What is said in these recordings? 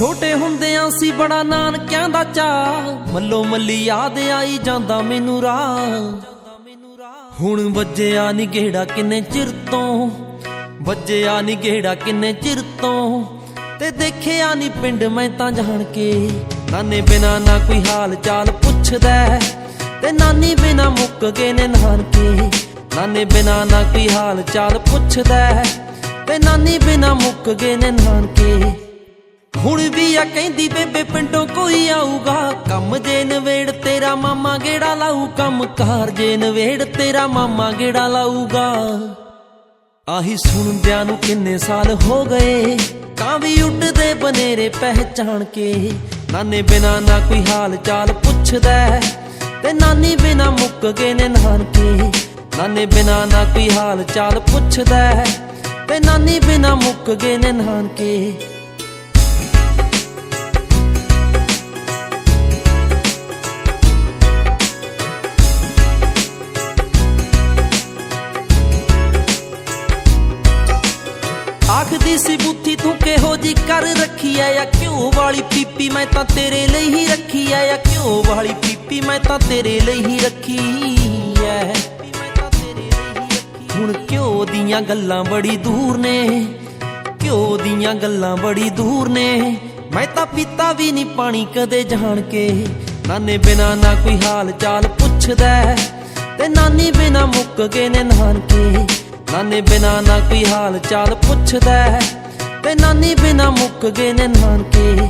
ਛੋਟੇ ਹੁੰਦਿਆਂ ਸੀ ਬੜਾ ਨਾਨਕਿਆਂ ਦਾ ਚਾ ਮੱਲੋ ਮੱਲੀ ਯਾਦ ਆਈ ਜਾਂਦਾ ਮੈਨੂੰ ਰਾਹ। ਹੁਣ ਵੱਜਿਆ ਨੀ ਗੇੜਾ ਕਿੰਨੇ ਚਿਰ ਤੋਂ। ਵੱਜਿਆ ਨੀ ਗੇੜਾ ਕਿੰਨੇ ਚਿਰ ਤੋਂ। ਤੇ ਦੇਖਿਆ ਨੀ ਪਿੰਡ ਮੈਂ ਤਾਂ ਜਾਣ ਕੇ। ਨਾਨੇ ਬਿਨਾ ਨਾ ਕੋਈ ਹਾਲ ਚਾਲ ਪੁੱਛਦਾ ਤੇ ਨਾਨੀ ਬਿਨਾ ਮੁੱਕ ਗਏ ਨੇ ਨਾਨਕੇ। ਨਾਨੇ ਬਿਨਾ ਨਾ ਕੋਈ ਹਾਲ ਚਾਲ ਪੁੱਛਦਾ ਤੇ ਨਾਨੀ ਬਿਨਾ ਮੁੱਕ ਗਏ ਨੇ ਨਾਨਕੇ। ਹੁਣ ਵੀ ਆ ਕਹਿੰਦੀ ਬੇਬੇ ਪਿੰਡੋਂ ਕੋਈ ਆਊਗਾ। ਕੰਮ ਜੇ ਨਵੇੜ ਤੇਰਾ ਮਾਮਾ ਗੇੜਾ ਲਾਊ। ਕੰਮ ਕਾਰ ਜੇ ਨਵੇੜ ਤੇਰਾ ਮਾਮਾ ਗੇੜਾ ਲਾਊਗਾ। ਆਹੀ ਸੁਣਦਿਆਂ ਨੂੰ ਕਿੰਨੇ ਸਾਲ ਹੋ ਗਏ। ਕਾਂ ਵੀ ਉੱਡਦੇ ਬਨੇਰੇ ਪਹਿਚਾਣ ਕੇ। ਨਾਨੇ ਬਿਨਾ ਨਾ ਕੋਈ ਹਾਲ ਚਾਲ ਪੁੱਛਦਾ ਤੇ ਨਾਨੀ ਬਿਨਾ ਮੁੱਕ ਗਏ ਨੇ ਨਾਨਕੇ। ਨਾਨੇ ਬਿਨਾ ਨਾ ਕੋਈ ਹਾਲ ਚਾਲ ਪੁੱਛਦਾ ਤੇ ਨਾਨੀ ਬਿਨਾ ਮੁੱਕ ਗਏ ਨੇ ਨਾਨਕੇ। ਆਖਦੀ ਸੀ ਬੁੱਥੀ ਤੂੰ ਕਿਹੋ ਜੀ ਕਰ ਰੱਖੀ ਐ? ਆ ਘਿਓ ਵਾਲੀ ਪੀਪੀ ਮੈਂ ਤਾਂ ਤੇਰੇ ਲਈ ਹੀ ਰੱਖੀ ਐ? ਆ ਘਿਓ ਵਾਲੀ ਪੀਪੀ ਮੈਂ ਤਾਂ ਤੇਰੇ ਲਈ ਹੀ ਰੱਖੀ ਐ? ਹੁਣ ਘਿਓ ਦੀਆਂ ਗੱਲਾਂ ਬੜੀ ਦੂਰ ਨੇ? ਘਿਓ ਦੀਆਂ ਗੱਲਾਂ ਬੜੀ ਦੂਰ ਨੇ? ਮੈਂ ਤਾਂ ਪੀਤਾ ਵੀ ਨਹੀਂ ਪਾਣੀ ਕਦੇ ਜਾਣ ਕੇ। ਨਾਨੇ ਬਿਨਾ ਨਾ ਕੋਈ ਹਾਲ ਚਾਲ ਪੁੱਛਦਾ ਤੇ ਨਾਨੀ ਬਿਨਾ ਮੁੱਕ ਗਏ ਨੇ ਨਾਨਕੇ। ਨਾਨੇ ਬਿਨਾ ਨਾ ਕੋਈ ਹਾਲ ਚਾਲ ਪੁੱਛਦਾ ਹੈ, ਤੇ ਨਾਨੀ ਬਿਨਾ ਮੁੱਕ ਗਏ ਨੇ ਨਾਨਕੇ।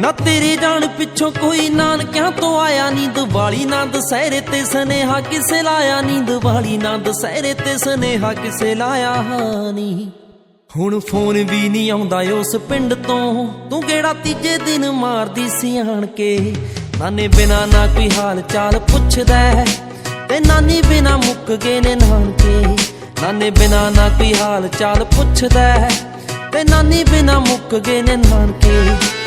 ਨਾ ਤੇਰੀ ਜਾਣ ਪਿੱਛੋਂ ਕੋਈ ਨਾਨਕਿਆਂ ਤੋਂ ਆਇਆ ਨੀ ਦੀਵਾਲੀ ਨਾ ਦਸਹਿਰੇ ਤੇ ਸਨੇਹਾ ਕਿਸੇ ਲਾਇਆ ਨੀ ਦੀਵਾਲੀ ਨਾ ਦਸਹਿਰੇ ਤੇ ਸਨੇਹਾ ਕਿਸੇ ਲਾਇਆ ਨੀ ਹੁਣ ਫੋਨ ਵੀ ਨਹੀਂ ਆਉਂਦਾ ਉਸ ਪਿੰਡ ਤੋਂ ਤੂੰ ਕਿਹੜਾ ਤੀਜੇ ਦਿਨ ਮਾਰਦੀ ਸੀ ਆਣ ਕੇ ਨਾਨੇ ਬਿਨਾ ਨਾ ਕੋਈ ਹਾਲ ਚਾਲ ਪੁੱਛਦਾ ਹੈ, ਤੇ ਨਾਨੀ ਬਿਨਾ ਮੁੱਕ ਗਏ ਨੇ ਨਾਨਕੇ। ਨਾਨੇ ਬਿਨਾ ਨਾ ਕੋਈ ਹਾਲ ਚਾਲ ਪੁੱਛਦਾ ਹੈ, ਤੇ ਨਾਨੀ ਬਿਨਾ ਮੁੱਕ ਗਏ ਨੇ ਨਾਨਕੇ।